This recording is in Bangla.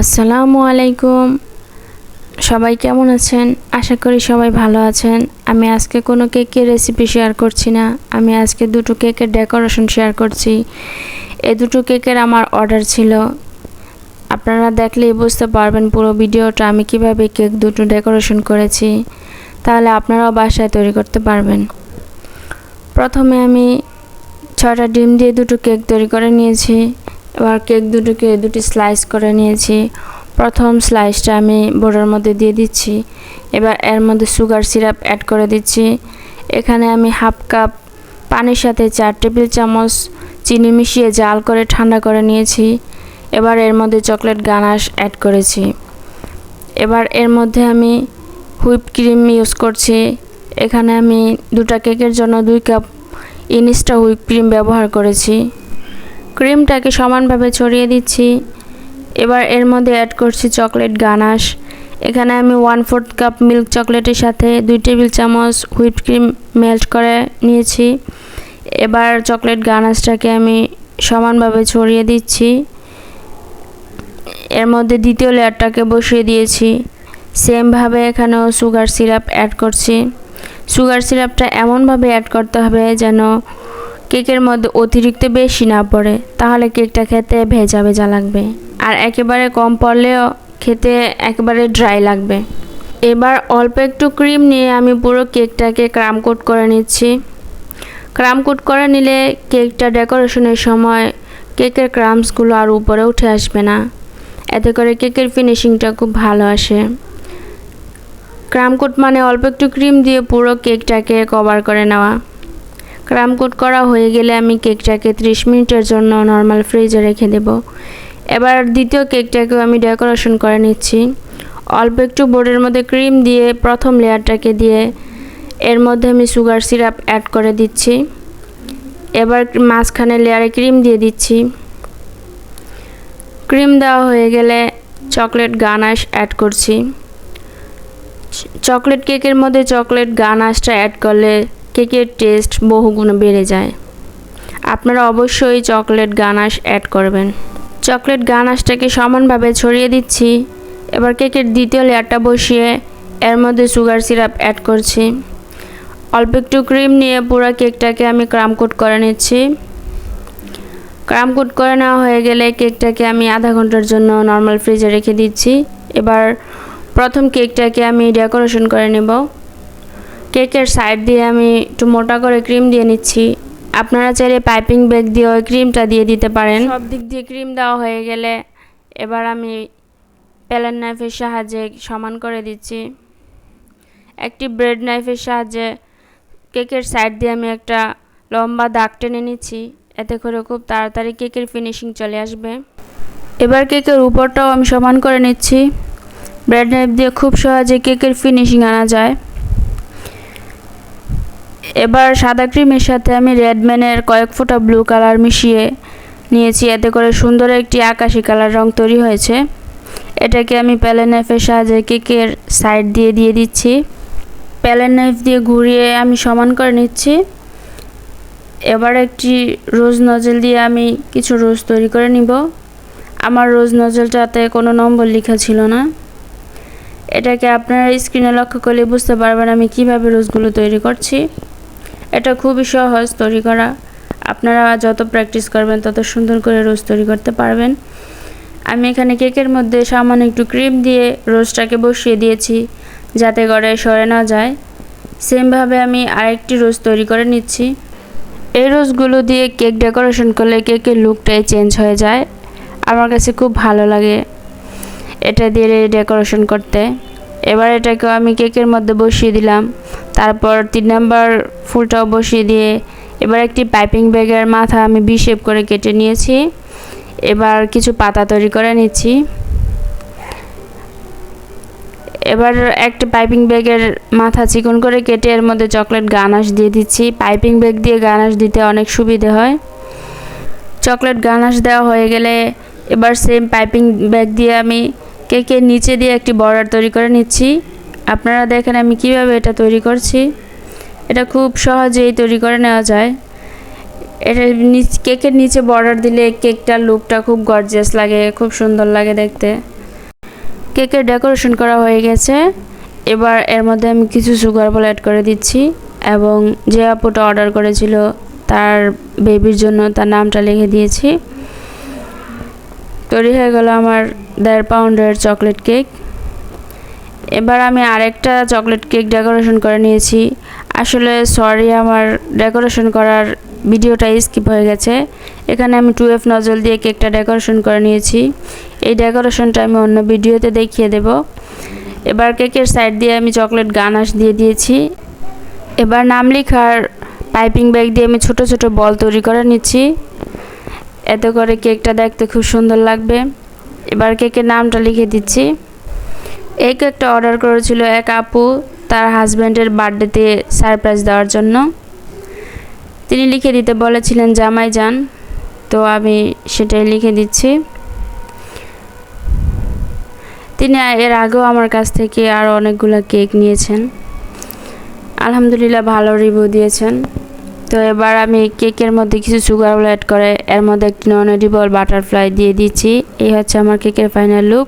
আসসালামু আলাইকুম। সবাই কেমন আছেন? আশা করি সবাই ভালো আছেন। আমি আজকে কোনো কেকের রেসিপি শেয়ার করছি না। আমি আজকে দুটো কেকের ডেকোরেশন শেয়ার করছি। এই দুটো কেকের আমার অর্ডার ছিল। আপনারা দেখলেই বুঝতে পারবেন পুরো ভিডিওটা আমি কীভাবে কেক দুটো ডেকোরেশন করেছি। তাহলে আপনারাও বাসায় তৈরি করতে পারবেন। প্রথমে আমি ছটা ডিম দিয়ে দুটো কেক তৈরি করে নিয়েছি। এবার কেক দুটোকে দুটি স্লাইস করে নিয়েছি। প্রথম স্লাইসটা আমি বোর্ডের মধ্যে দিয়ে দিচ্ছি। এবার এর মধ্যে সুগার সিরাপ অ্যাড করে দিচ্ছি। এখানে আমি হাফ কাপ পানির সাথে চার টেবিল চামচ চিনি মিশিয়ে জাল করে ঠান্ডা করে নিয়েছি। এবার এর মধ্যে চকলেট গানাশ অ্যাড করেছি। এবার এর মধ্যে আমি হুইপ ক্রিম ইউজ করছি। এখানে আমি দুটা কেকের জন্য দুই কাপ ইনস্টা হুইপ ক্রিম ব্যবহার করেছি। ক্রিমটাকে সমানভাবে ছড়িয়ে দিচ্ছি। এবার এর মধ্যে অ্যাড করছি চকলেট গানাশ। এখানে আমি ওয়ান ফোর্থ কাপ মিল্ক চকলেটের সাথে দুই টেবিল চামচ হুইপ ক্রিম মেল্ট করে নিয়েছি। এবার চকলেট গানাশটাকে আমি সমানভাবে ছড়িয়ে দিচ্ছি। এর মধ্যে দ্বিতীয় লেয়ারটাকে বসিয়ে দিয়েছি। সেমভাবে এখানেও সুগার সিরাপ অ্যাড করছি। সুগার সিরাপটা এমনভাবে অ্যাড করতে হবে যেন কেকের মধ্যে অতিরিক্ত বেশি না পড়ে, তাহলে কেকটা খেতে ভেজা ভেজা লাগবে। আর একেবারে কম পড়লেও খেতে একেবারে ড্রাই লাগবে। এবার অল্প একটু ক্রিম নিয়ে আমি পুরো কেকটাকে ক্রাম কোট করে নিচ্ছি। ক্রাম কোট করে নিলে কেকটা ডেকোরেশনের সময় কেকের ক্রামসগুলো আর উপরে উঠে আসবে না। এতে করে কেকের ফিনিশিংটা খুব ভালো আসে। ক্রাম কোট মানে অল্প একটু ক্রিম দিয়ে পুরো কেকটাকে কভার করে নেওয়া। ক্রাম কোট করা হয়ে গেলে আমি কেকটাকে 30 মিনিটের জন্য নর্মাল ফ্রিজে রেখে দেব। এবার দ্বিতীয় কেকটাকেও আমি ডেকোরেশন করে নিচ্ছি। অল্প একটু বোর্ডের মধ্যে ক্রিম দিয়ে প্রথম লেয়ারটাকে দিয়ে এর মধ্যে আমি সুগার সিরাপ অ্যাড করে দিচ্ছি। এবার মাঝখানে লেয়ারে ক্রিম দিয়ে দিচ্ছি। ক্রিম দেওয়া হয়ে গেলে চকলেট গানাশ অ্যাড করছি। চকলেট কেকের মধ্যে চকলেট গানাশটা অ্যাড করলে কেকের টেস্ট বহুগুণ বেড়ে যায়। আপনারা অবশ্যই চকলেট গানাশ অ্যাড করবেন। চকলেট গানাশটাকে সমানভাবে ছড়িয়ে দিচ্ছি। এবার কেকের দ্বিতীয় লেয়ারটা বসিয়ে এর মধ্যে সুগার সিরাপ অ্যাড করছি। অল্প একটু ক্রিম নিয়ে পুরো কেকটাকে আমি ক্রামকোট করে নিচ্ছি। ক্রামকোট করে নেওয়া হয়ে গেলে কেকটাকে আমি আধা ঘণ্টার জন্য নর্মাল ফ্রিজে রেখে দিচ্ছি। এবার প্রথম কেকটাকে আমি ডেকোরেশন করে নেব। কেকের সাইড দিয়ে আমি একটু মোটা করে ক্রিম দিয়ে নিচ্ছি। আপনারা চাইলে পাইপিং ব্যাগ দিয়ে ওই ক্রিমটা দিয়ে দিতে পারেন। সব দিক দিয়ে ক্রিম দেওয়া হয়ে গেলে এবার আমি প্যালেন নাইফের সাহায্যে সমান করে দিচ্ছি। একটি ব্রেড নাইফের সাহায্যে কেকের সাইড দিয়ে আমি একটা লম্বা দাগ টেনে নিচ্ছি। এতে করে খুব তাড়াতাড়ি কেকের ফিনিশিং চলে আসবে। এবার কেকের উপরটাও আমি সমান করে নিচ্ছি। ব্রেড নাইফ দিয়ে খুব সহজে কেকের ফিনিশিং আনা যায়। এবার সাদা ক্রিমের সাথে আমি রেডম্যানের কয়েক ফোঁটা ব্লু কালার মিশিয়ে নিয়েছি। এতে করে সুন্দর একটি আকাশি কালার রং তৈরি হয়েছে। এটাকে আমি প্যালেন নাইফের সাহায্যে কেকের সাইড দিয়ে দিয়ে দিচ্ছি। প্যালেন নাইফ দিয়ে ঘুরিয়ে আমি সমান করে নিচ্ছি। এবার একটি রোজ নজেল দিয়ে আমি কিছু রোজ তৈরি করে নিব। আমার রোজ নজেলটাতে কোনো নম্বর লেখা ছিল না। এটাকে আপনারা স্ক্রিনে লক্ষ্য করলে বুঝতে পারবেন আমি কীভাবে রোজগুলো তৈরি করছি। এটা খুবই সহজ তৈরি করা। আপনারা যত প্র্যাকটিস করবেন, তত সুন্দর করে রোজ তৈরি করতে পারবেন। আমি এখানে কেকের মধ্যে সামান্য একটু ক্রিম দিয়ে রোজটাকে বসিয়ে দিয়েছি, যাতে করে সরে না যায়। সেমভাবে আমি আরেকটি রোজ তৈরি করে নিচ্ছি। এই রোজগুলো দিয়ে কেক ডেকোরেশন করলে কেকের লুকটাই চেঞ্জ হয়ে যায়। আমার কাছে খুব ভালো লাগে এটা দিয়ে ডেকোরেশন করতে। এবার এটাকেও আমি কেকের মধ্যে বসিয়ে দিলাম। তারপর তিন নাম্বার ফুলটাও বসিয়ে দিয়ে এবার একটি পাইপিং ব্যাগের মাথা আমি বি শেপ করে কেটে নিয়েছি। এবার কিছু পাতা তৈরি করে নিচ্ছি। এবার একটা পাইপিং ব্যাগের মাথা চিকন করে কেটে এর মধ্যে চকলেট গানাশ দিয়ে দিচ্ছি। পাইপিং ব্যাগ দিয়ে গানাশ দিতে অনেক সুবিধে হয়। চকলেট গানাশ দেওয়া হয়ে গেলে এবার সেম পাইপিং ব্যাগ দিয়ে আমি কেকের নিচে দিয়ে একটি বর্ডার তৈরি করে নিচ্ছি। আপনারা দেখেন আমি কীভাবে এটা তৈরি করছি। এটা খুব সহজেই তৈরি করে নেওয়া যায়। এটা কেকের নিচে বর্ডার দিলে কেকটার লুকটা খুব গর্জিয়াস লাগে, খুব সুন্দর লাগে দেখতে। কেকের ডেকোরেশন করা হয়ে গেছে। এবার এর মধ্যে আমি কিছু সুগার বল অ্যাড করে দিচ্ছি এবং যে আপুটা অর্ডার করেছিল তার বেবির জন্য তার নামটা লিখে দিয়েছি। তৈরি হয়ে গেল আমার দেড় পাউন্ডের চকলেট কেক এবার আমি আরেকটা চকলেট কেক ডেকোরেশন করে নিয়েছি। আসলে সরি আমার ডেকোরেশন করার ভিডিওটা স্কিপ হয়ে গেছে। এখানে আমি টু এফ নজল দিয়ে কেকটা ডেকোরেশন করে নিয়েছি। এই ডেকোরেশনটা আমি অন্য ভিডিওতে দেখিয়ে দেব। এবার কেকের সাইড দিয়ে আমি চকলেট গানাশ দিয়ে দিয়েছি। এবার নাম লেখার পাইপিং ব্যাগ দিয়ে আমি ছোট ছোট বল তৈরি করে নিচ্ছি। এতে করে কেকটা দেখতে খুব সুন্দর লাগবে। এবার কেকের নামটা লিখে দিচ্ছি। এই কেকটা অর্ডার করেছিল এক আপু তার হাজব্যান্ডের বার্থডেতে সারপ্রাইজ দেওয়ার জন্য। তিনি লিখে দিতে বলেছিলেন, জামাই যান। তো আমি সেটাই লিখে দিচ্ছি। তিনি এর আগেও আমার কাছ থেকে আরও অনেকগুলো কেক নিয়েছেন। আলহামদুলিল্লাহ ভালো রিভিউ দিয়েছেন। তো এবার আমি কেকের মধ্যে কিছু সুগার অ্যাড করে, এর মধ্যে একটি নন এডিবল বাটারফ্লাই দিয়ে দিচ্ছি। এই হচ্ছে আমার কেকের ফাইনাল লুক